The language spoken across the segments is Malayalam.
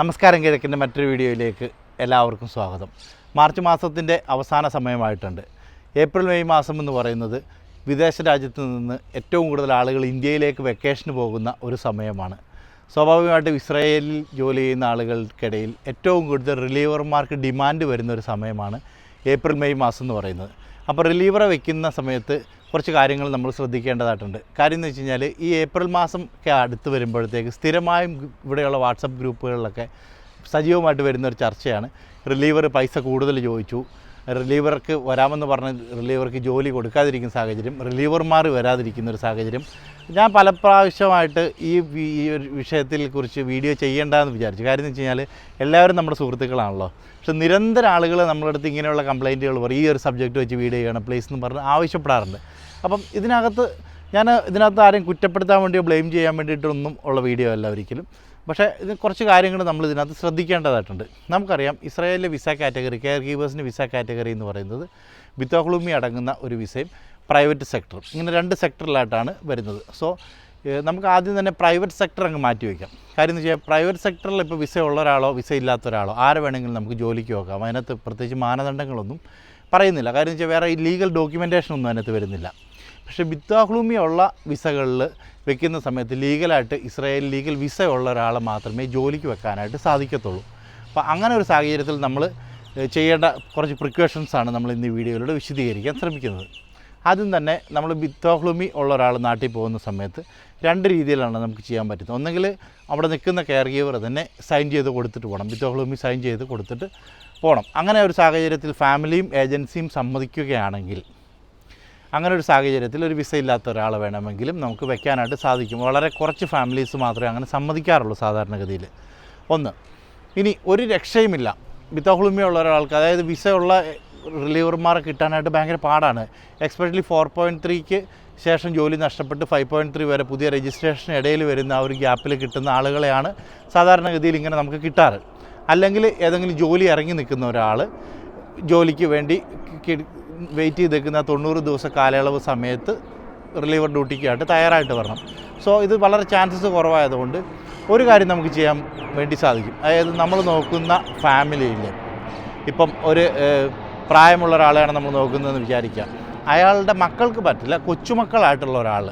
നമസ്കാരം കിഴക്കിന്റെ മറ്റൊരു വീഡിയോയിലേക്ക് എല്ലാവർക്കും സ്വാഗതം. മാർച്ച് മാസത്തിന്റെ അവസാന സമയമായിട്ടുണ്ട്. ഏപ്രിൽ മെയ് മാസം എന്ന് പറയുന്നത് വിദേശ രാജ്യത്ത് നിന്ന് ഏറ്റവും കൂടുതൽ ആളുകൾ ഇന്ത്യയിലേക്ക് വെക്കേഷന് പോകുന്ന ഒരു സമയമാണ്. സ്വാഭാവികമായിട്ടും ഇസ്രായേലിൽ ജോലി ചെയ്യുന്ന ആളുകൾക്കിടയിൽ ഏറ്റവും കൂടുതൽ റിലീവർമാർക്ക് ഡിമാൻഡ് വരുന്ന ഒരു സമയമാണ് ഏപ്രിൽ മെയ് മാസം എന്ന് പറയുന്നത്. അപ്പോൾ റിലീവറെ വെക്കുന്ന സമയത്ത് കുറച്ച് കാര്യങ്ങൾ നമ്മൾ ശ്രദ്ധിക്കേണ്ടതായിട്ടുണ്ട്. കാര്യം എന്ന് വെച്ച് കഴിഞ്ഞാൽ ഈ ഏപ്രിൽ മാസം ഒക്കെ അടുത്ത് വരുമ്പോഴത്തേക്ക് സ്ഥിരമായും ഇവിടെയുള്ള വാട്സപ്പ് ഗ്രൂപ്പുകളിലൊക്കെ സജീവമായിട്ട് വരുന്ന ഒരു ചർച്ചയാണ്. റിലീവർ പൈസ കൂടുതൽ ചോദിച്ചു. റിലീവർക്ക് വരാമെന്ന് പറഞ്ഞ് റിലീവർക്ക് ജോലി കൊടുക്കാതിരിക്കുന്ന സാഹചര്യം റിലീവർമാർ വരാതിരിക്കുന്ന ഒരു സാഹചര്യം ഞാൻ പല പ്രാവശ്യമായിട്ട് ഈ ഒരു വിഷയത്തിൽ കുറിച്ച് വീഡിയോ ചെയ്യേണ്ടതെന്ന് വിചാരിച്ചു. കാര്യം എന്ന് വെച്ച് കഴിഞ്ഞാൽ എല്ലാവരും നമ്മുടെ സുഹൃത്തുക്കളാണല്ലോ. പക്ഷെ നിരന്തരം ആളുകൾ നമ്മുടെ അടുത്ത് ഇങ്ങനെയുള്ള കംപ്ലൈന്റുകൾ പറയും. ഈ ഒരു സബ്ജക്റ്റ് വെച്ച് വീഡിയോ ചെയ്യണം പ്ലീസ് എന്ന് പറഞ്ഞ് ആവശ്യപ്പെടാറുണ്ട്. അപ്പം ഇതിനകത്ത് ഞാൻ ഇതിനകത്ത് ആരെയും കുറ്റപ്പെടുത്താൻ വേണ്ടിയോ ബ്ലെയിം ചെയ്യാൻ വേണ്ടിയിട്ടൊന്നും ഉള്ള വീഡിയോ അല്ല ഒരിക്കലും. പക്ഷേ ഇത് കുറച്ച് കാര്യങ്ങൾ നമ്മൾ ഇതിനകത്ത് ശ്രദ്ധിക്കേണ്ടതായിട്ടുണ്ട്. നമുക്കറിയാം ഇസ്രായേലിലെ വിസ കാറ്റഗറി കെയർ ഗീവേഴ്സിന്റെ വിസ കാറ്റഗറി എന്ന് പറയുന്നത് ബിത്തോക്ലൂമി അടങ്ങുന്ന ഒരു വിസയും പ്രൈവറ്റ് സെക്ടർ ഇങ്ങനെ രണ്ട് സെക്ടറിലായിട്ടാണ് വരുന്നത്. സോ നമുക്ക് ആദ്യം തന്നെ പ്രൈവറ്റ് സെക്ടർ അങ്ങ് മാറ്റി വയ്ക്കാം. കാര്യം എന്ന് വെച്ചാൽ പ്രൈവറ്റ് സെക്ടറിൽ ഇപ്പോൾ വിസ ഉള്ള ഒരാളോ വിസ ഇല്ലാത്ത ഒരാളോ ആരെ വേണമെങ്കിലും നമുക്ക് ജോലിക്ക് നോക്കാം. അതിനകത്ത് പ്രത്യേകിച്ച് മാനദണ്ഡങ്ങളൊന്നും പറയുന്നില്ല. കാര്യം വെച്ചാൽ വേറെ ഈ ലീഗൽ ഡോക്യുമെന്റേഷൻ ഒന്നും അതിനകത്ത് വരുന്നില്ല. പക്ഷേ ബിത്താഹ്ലൂമി ഉള്ള വിസകളിൽ വെക്കുന്ന സമയത്ത് ലീഗലായിട്ട് ഇസ്രായേൽ ലീഗൽ വിസ ഉള്ള ഒരാളെ മാത്രമേ ജോലിക്ക് വെക്കാനായിട്ട് സാധിക്കത്തുള്ളൂ. അപ്പോൾ അങ്ങനെ ഒരു സാഹചര്യത്തിൽ നമ്മൾ ചെയ്യേണ്ട കുറച്ച് പ്രിക്കോഷൻസ് ആണ് നമ്മൾ ഇന്ന് ഈ വീഡിയോയിലൂടെ വിശദീകരിക്കാൻ ശ്രമിക്കുന്നത്. ആദ്യം തന്നെ നമ്മൾ ബിത്തോഹ്ലുമി ഉള്ള ഒരാൾ നാട്ടിൽ പോകുന്ന സമയത്ത് രണ്ട് രീതിയിലാണ് നമുക്ക് ചെയ്യാൻ പറ്റുന്നത്. ഒന്നെങ്കിൽ അവിടെ നിൽക്കുന്ന കെയർ ഗീവർ തന്നെ സൈൻ ചെയ്ത് കൊടുത്തിട്ട് പോകണം. ബിത്തോഹ്ലുമി സൈൻ ചെയ്ത് കൊടുത്തിട്ട് പോകണം. അങ്ങനെ ഒരു സാഹചര്യത്തിൽ ഫാമിലിയും ഏജൻസിയും സമ്മതിക്കുകയാണെങ്കിൽ അങ്ങനെ ഒരു സാഹചര്യത്തിൽ ഒരു വിസ ഇല്ലാത്ത ഒരാൾ വേണമെങ്കിലും നമുക്ക് വെക്കാനായിട്ട് സാധിക്കും. വളരെ കുറച്ച് ഫാമിലീസ് മാത്രമേ അങ്ങനെ സമ്മതിക്കാറുള്ളൂ സാധാരണഗതിയിൽ. ഒന്ന് ഇനി ഒരു രക്ഷയുമില്ല. വിത്തഹുളുമിയുള്ള ഒരാൾക്ക് അതായത് വിസ ഉള്ള റിലീവർമാരെ കിട്ടാനായിട്ട് ഭയങ്കര പാടാണ്. എക്സ്പെഷ്യലി ഫോർ പോയിന്റ് ത്രീക്ക് ശേഷം ജോലി നഷ്ടപ്പെട്ട് ഫൈവ് പോയിന്റ് ത്രീ വരെ പുതിയ രജിസ്ട്രേഷൻ ഇടയിൽ വരുന്ന ആ ഒരു ഗ്യാപ്പിൽ കിട്ടുന്ന ആളുകളെയാണ് സാധാരണഗതിയിൽ ഇങ്ങനെ നമുക്ക് കിട്ടാറ്. അല്ലെങ്കിൽ ഏതെങ്കിലും ജോലി ഇറങ്ങി നിൽക്കുന്ന ഒരാൾ ജോലിക്ക് വേണ്ടി വെയിറ്റ് ചെയ്ത് നിൽക്കുന്ന തൊണ്ണൂറ് ദിവസ കാലയളവ് സമയത്ത് റിലീവർ ഡ്യൂട്ടിക്കായിട്ട് തയ്യാറായിട്ട് വരണം. സോ ഇത് വളരെ ചാൻസസ് കുറവായതുകൊണ്ട് ഒരു കാര്യം നമുക്ക് ചെയ്യാൻ വേണ്ടി സാധിക്കും. അതായത് നമ്മൾ നോക്കുന്ന ഫാമിലിയിൽ ഇപ്പം ഒരു പ്രായമുള്ള ഒരാളെയാണ് നമ്മൾ നോക്കുന്നതെന്ന് വിചാരിക്കുക. അയാളുടെ മക്കൾക്ക് പറ്റില്ല കൊച്ചുമക്കളായിട്ടുള്ള ഒരാൾ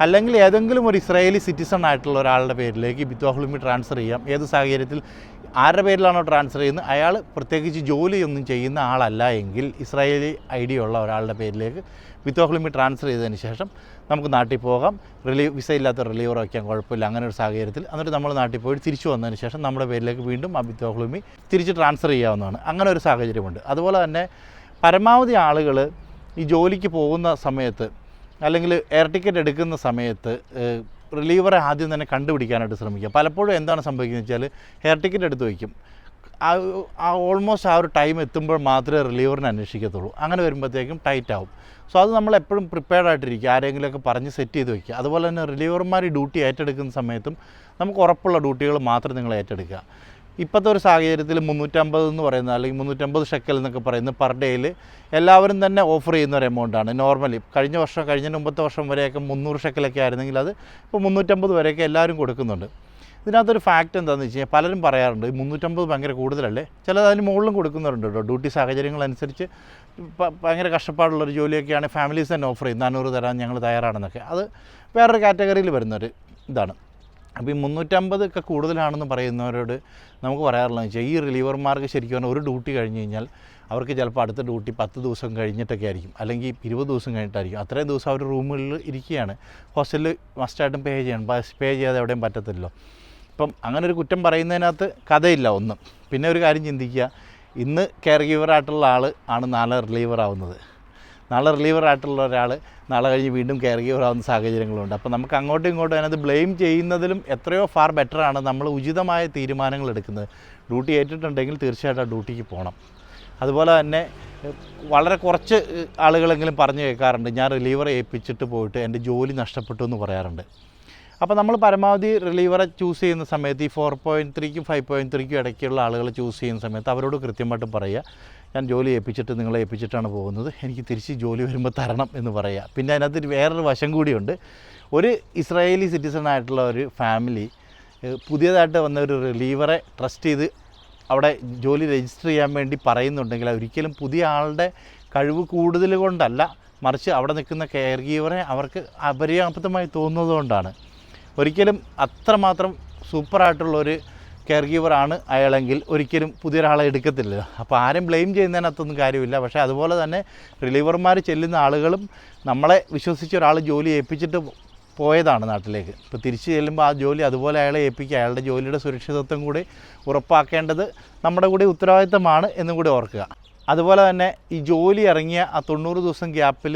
അല്ലെങ്കിൽ ഏതെങ്കിലും ഒരു ഇസ്രായേലി സിറ്റിസൺ ആയിട്ടുള്ള ഒരാളുടെ പേരിലേക്ക് ബിത്വാഹുലിമി ട്രാൻസ്ഫർ ചെയ്യാം. ഏത് സാഹചര്യത്തിൽ? ആരുടെ പേരിലാണോ ട്രാൻസ്ഫർ ചെയ്യുന്നത്? അയാൾ പ്രത്യേകിച്ച് ജോലിയൊന്നും ചെയ്യുന്ന ആളല്ല എങ്കിൽ ഇസ്രായേലി ഐ ഡി ഉള്ള ഒരാളുടെ പേരിലേക്ക് ബിത്വാഹുലിമി ട്രാൻസ്ഫർ ചെയ്തതിന് ശേഷം നമുക്ക് നാട്ടിൽ പോകാം. റിലീവ് വിസ ഇല്ലാത്ത റിലീവർ വയ്ക്കാൻ കുഴപ്പമില്ല. അങ്ങനെ ഒരു സാഹചര്യത്തിൽ എന്നിട്ട് നമ്മൾ നാട്ടിൽ പോയി തിരിച്ചു വന്നതിന് ശേഷം നമ്മുടെ പേരിലേക്ക് വീണ്ടും ആ ബിത്വാഹുലിമി തിരിച്ച് ട്രാൻസ്ഫർ ചെയ്യാവുന്നതാണ്. അങ്ങനെ ഒരു സാഹചര്യമുണ്ട്. അതുപോലെ തന്നെ പരമാവധി ആളുകൾ ഈ ജോലിക്ക് പോകുന്ന സമയത്ത് അല്ലെങ്കിൽ എയർ ടിക്കറ്റ് എടുക്കുന്ന സമയത്ത് റിലീവറെ ആദ്യം തന്നെ കണ്ടുപിടിക്കാനായിട്ട് ശ്രമിക്കുക. പലപ്പോഴും എന്താണ് സംഭവിക്കുന്നത് വെച്ചാൽ എയർ ടിക്കറ്റ് എടുത്ത് വയ്ക്കും. ആ ഓൾമോസ്റ്റ് ആ ഒരു ടൈം എത്തുമ്പോൾ മാത്രമേ റിലീവറിനെ അന്വേഷിക്കത്തുള്ളൂ. അങ്ങനെ വരുമ്പോഴത്തേക്കും ടൈറ്റ് ആവും. സോ അത് നമ്മൾ എപ്പോഴും പ്രിപ്പയർഡ് ആയിട്ടിരിക്കുക. ആരെങ്കിലുമൊക്കെ പറഞ്ഞ് സെറ്റ് ചെയ്ത് വയ്ക്കുക. അതുപോലെ തന്നെ റിലീവർമാർ ഡ്യൂട്ടി ഏറ്റെടുക്കുന്ന സമയത്തും നമുക്ക് ഉറപ്പുള്ള ഡ്യൂട്ടികൾ മാത്രം നിങ്ങൾ ഏറ്റെടുക്കുക. ഇപ്പോഴത്തെ ഒരു സാഹചര്യത്തിൽ മുന്നൂറ്റമ്പത് എന്ന് പറയുന്ന അല്ലെങ്കിൽ മുന്നൂറ്റമ്പത് ഷെക്കൽ എന്നൊക്കെ പറയുന്നത് പെർ ഡേയിൽ എല്ലാവരും തന്നെ ഓഫർ ചെയ്യുന്ന ഒരു എമൗണ്ടാണ് നോർമലി കഴിഞ്ഞ വർഷം കഴിഞ്ഞ മുമ്പത്തെ വർഷം വരെയൊക്കെ മുന്നൂറ് ഷെക്കലൊക്കെ ആയിരുന്നെങ്കിൽ അത് ഇപ്പോൾ മുന്നൂറ്റമ്പത് വരെയൊക്കെ എല്ലാവരും കൊടുക്കുന്നുണ്ട്. ഇതിനകത്തൊരു ഫാക്റ്റ് എന്താണെന്ന് വെച്ച് കഴിഞ്ഞാൽ പലരും പറയാറുണ്ട് മുന്നൂറ്റമ്പത് ഭയങ്കര കൂടുതലല്ലേ? ചിലത് അതിന് മുകളിലും കൊടുക്കുന്നവരുണ്ട് കേട്ടോ ഡ്യൂട്ടി സാഹചര്യങ്ങളനുസരിച്ച് ഭയങ്കര കഷ്ടപ്പാടുള്ളൊരു ജോലിയൊക്കെയാണ് ഫാമിലീസ് തന്നെ ഓഫർ ചെയ്യുന്നത്. നാനൂറ് തരാൻ ഞങ്ങൾ തയ്യാറാണെന്നൊക്കെ. അത് വേറൊരു കാറ്റഗറിയിൽ വരുന്നൊരു ഇതാണ്. അപ്പോൾ ഈ മുന്നൂറ്റമ്പത് ഒക്കെ കൂടുതലാണെന്ന് പറയുന്നവരോട് നമുക്ക് പറയാറുള്ളത് വെച്ചാൽ ഈ റിലീവർമാർക്ക് ശരിക്കും പറഞ്ഞാൽ ഒരു ഡ്യൂട്ടി കഴിഞ്ഞ് കഴിഞ്ഞാൽ അവർക്ക് ചിലപ്പോൾ അടുത്ത ഡ്യൂട്ടി പത്ത് ദിവസം കഴിഞ്ഞിട്ടൊക്കെ ആയിരിക്കും. അല്ലെങ്കിൽ ഇരുപത് ദിവസം കഴിഞ്ഞിട്ടായിരിക്കും. അത്രയും ദിവസം അവർ റൂമുകളിൽ ഇരിക്കുകയാണ്. ഹോസ്റ്റലിൽ മസ്റ്റായിട്ടും പേ ചെയ്യണം. പേ ചെയ്യാതെ എവിടെയും പറ്റത്തില്ലല്ലോ. ഇപ്പം അങ്ങനെ ഒരു കുറ്റം പറയുന്നതിനകത്ത് കഥയില്ല ഒന്നും. പിന്നെ ഒരു കാര്യം ചിന്തിക്കുക. ഇന്ന് കെയർ ഗീവറായിട്ടുള്ള ആൾ ആണ് നാളെ റിലീവർ ആവുന്നത്. നാളെ റിലീവർ ആയിട്ടുള്ള ഒരാൾ നാളെ കഴിഞ്ഞ് വീണ്ടും കെയർ ഗീവർ സാഹചര്യങ്ങളുണ്ട്. അപ്പോൾ നമുക്ക് അങ്ങോട്ടും ഇങ്ങോട്ടും അതിനകത്ത് ബ്ലെയിം ചെയ്യുന്നതിലും എത്രയോ ഫാർ ബെറ്ററാണ് നമ്മൾ ഉചിതമായ തീരുമാനങ്ങൾ എടുക്കുന്നത്. ഡ്യൂട്ടി ഏറ്റിട്ടുണ്ടെങ്കിൽ തീർച്ചയായിട്ടും ആ ഡ്യൂട്ടിക്ക് പോകണം അതുപോലെ തന്നെ വളരെ കുറച്ച് ആളുകളെങ്കിലും പറഞ്ഞു കേൾക്കാറുണ്ട് ഞാൻ റിലീവർ ഏൽപ്പിച്ചിട്ട് പോയിട്ട് എന്റെ ജോലി നഷ്ടപ്പെട്ടു എന്ന് പറയാറുണ്ട്. അപ്പോൾ നമ്മൾ പരമാവധി റിലീവറെ ചൂസ് ചെയ്യുന്ന സമയത്ത് ഈ ഫോർ പോയിന്റ് ത്രീക്കും ഫൈവ് പോയിന്റ് ത്രീക്കും ഇടയ്ക്കുള്ള ആളുകളെ ചൂസ് ചെയ്യുന്ന സമയത്ത് അവരോട് കൃത്യമായിട്ട് പറയുക. ഞാൻ ജോലി ഏൽപ്പിച്ചിട്ട് നിങ്ങളെ ഏൽപ്പിച്ചിട്ടാണ് പോകുന്നത്. എനിക്ക് തിരിച്ച് ജോലി വരുമ്പോൾ തരണം എന്ന് പറയുക പിന്നെ അതിനകത്ത് വേറൊരു വശം കൂടിയുണ്ട്. ഒരു ഇസ്രായേലി സിറ്റിസൺ ആയിട്ടുള്ള ഒരു ഫാമിലി പുതിയതായിട്ട് വന്ന ഒരു റിലീവറെ ട്രസ്റ്റ് ചെയ്ത് അവിടെ ജോലി രജിസ്റ്റർ ചെയ്യാൻ വേണ്ടി പറയുന്നുണ്ടെങ്കിൽ ഒരിക്കലും പുതിയ ആളുടെ കഴിവ് കൂടുതൽ കൊണ്ടല്ല. മറിച്ച് അവിടെ നിൽക്കുന്ന കെയർ ഗീവറെ അവർക്ക് അപര്യാപ്തമായി തോന്നുന്നതുകൊണ്ടാണ് ഒരിക്കലും അത്രമാത്രം സൂപ്പറായിട്ടുള്ളൊരു കെയർ ഗീവറാണ് അയാളെങ്കിൽ ഒരിക്കലും പുതിയൊരാളെ എടുക്കത്തില്ല അപ്പോൾ ആരും ബ്ലെയിം ചെയ്യുന്നതിനകത്തൊന്നും കാര്യമില്ല. പക്ഷേ അതുപോലെ തന്നെ റിലീവർമാർ ചെല്ലുന്ന ആളുകളും നമ്മളെ വിശ്വസിച്ച് ഒരാൾ ജോലി ഏൽപ്പിച്ചിട്ട് പോയതാണ് നാട്ടിലേക്ക്. ഇപ്പോൾ തിരിച്ച് ചെല്ലുമ്പോൾ ആ ജോലി അതുപോലെ അയാളെ ഏൽപ്പിക്കുക അയാളുടെ ജോലിയുടെ സുരക്ഷിതത്വം കൂടി ഉറപ്പാക്കേണ്ടത് നമ്മുടെ കൂടി ഉത്തരവാദിത്തമാണ് എന്നും കൂടി ഓർക്കുക. അതുപോലെ തന്നെ ഈ ജോലി ഇറങ്ങിയ ആ തൊണ്ണൂറ് ദിവസം ഗ്യാപ്പിൽ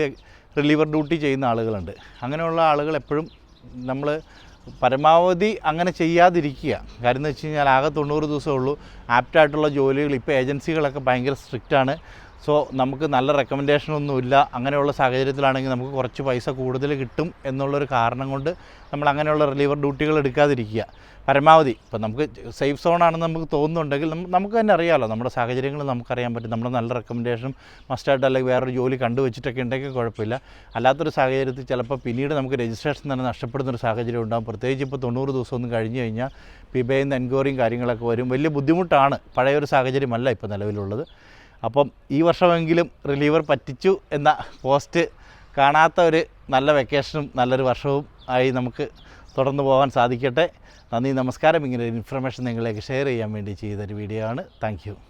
റിലീവർ ഡ്യൂട്ടി ചെയ്യുന്ന ആളുകളുണ്ട്. അങ്ങനെയുള്ള ആളുകൾ എപ്പോഴും നമ്മൾ പരമാവധി അങ്ങനെ ചെയ്യാതിരിക്കുക. കാര്യം എന്ന് വെച്ച് കഴിഞ്ഞാൽ ആകെ തൊണ്ണൂറ് ദിവസമേ ഉള്ളൂ. ആപ്റ്റായിട്ടുള്ള ജോലികൾ ഇപ്പോൾ ഏജൻസികളൊക്കെ ഭയങ്കര സ്ട്രിക്റ്റാണ്. സോ നമുക്ക് നല്ല റെക്കമെൻഡേഷൻ ഒന്നുമില്ല അങ്ങനെയുള്ള സാഹചര്യത്തിലാണെങ്കിൽ നമുക്ക് കുറച്ച് പൈസ കൂടുതൽ കിട്ടും എന്നുള്ളൊരു കാരണം കൊണ്ട് നമ്മൾ അങ്ങനെയുള്ള റിലീവർ ഡ്യൂട്ടികൾ എടുക്കാതിരിക്കുക. പരമാവധി. ഇപ്പം നമുക്ക് സേഫ് സോണാണെന്ന് നമുക്ക് തോന്നുന്നുണ്ടെങ്കിൽ നമുക്ക് തന്നെ അറിയാമല്ലോ നമ്മുടെ സാഹചര്യങ്ങൾ നമുക്കറിയാൻ പറ്റും. നമ്മുടെ നല്ല റെക്കമെൻഡേഷനും മസ്റ്റായിട്ട് അല്ലെങ്കിൽ വേറൊരു ജോലി കണ്ടുവച്ചിട്ടൊക്കെ ഉണ്ടെങ്കിൽ കുഴപ്പമില്ല. അല്ലാത്തൊരു സാഹചര്യത്തിൽ ചിലപ്പോൾ പിന്നീട് നമുക്ക് രജിസ്ട്രേഷൻ തന്നെ നഷ്ടപ്പെടുന്നൊരു സാഹചര്യം ഉണ്ടാകും പ്രത്യേകിച്ച് ഇപ്പോൾ തൊണ്ണൂറ് ദിവസം ഒന്നും കഴിഞ്ഞ് കഴിഞ്ഞാൽ പിബയിൽ നിന്ന് എൻക്വയറിയും കാര്യങ്ങളൊക്കെ വരും. വലിയ ബുദ്ധിമുട്ടാണ്. പഴയൊരു സാഹചര്യമല്ല ഇപ്പോൾ നിലവിലുള്ളത്. അപ്പം ഈ വർഷമെങ്കിലും റിലീവർ പറ്റിച്ചു എന്ന പോസ്റ്റ് കാണാത്ത ഒരു നല്ല വെക്കേഷനും നല്ലൊരു വർഷവും ആയി നമുക്ക് തുടർന്ന് പോകാൻ സാധിക്കട്ടെ. നന്ദി നമസ്കാരം. ഇങ്ങനെ ഒരു ഇൻഫർമേഷൻ നിങ്ങളിലേക്ക് ഷെയർ ചെയ്യാൻ വേണ്ടി ചെയ്തൊരു വീഡിയോ ആണ്. താങ്ക്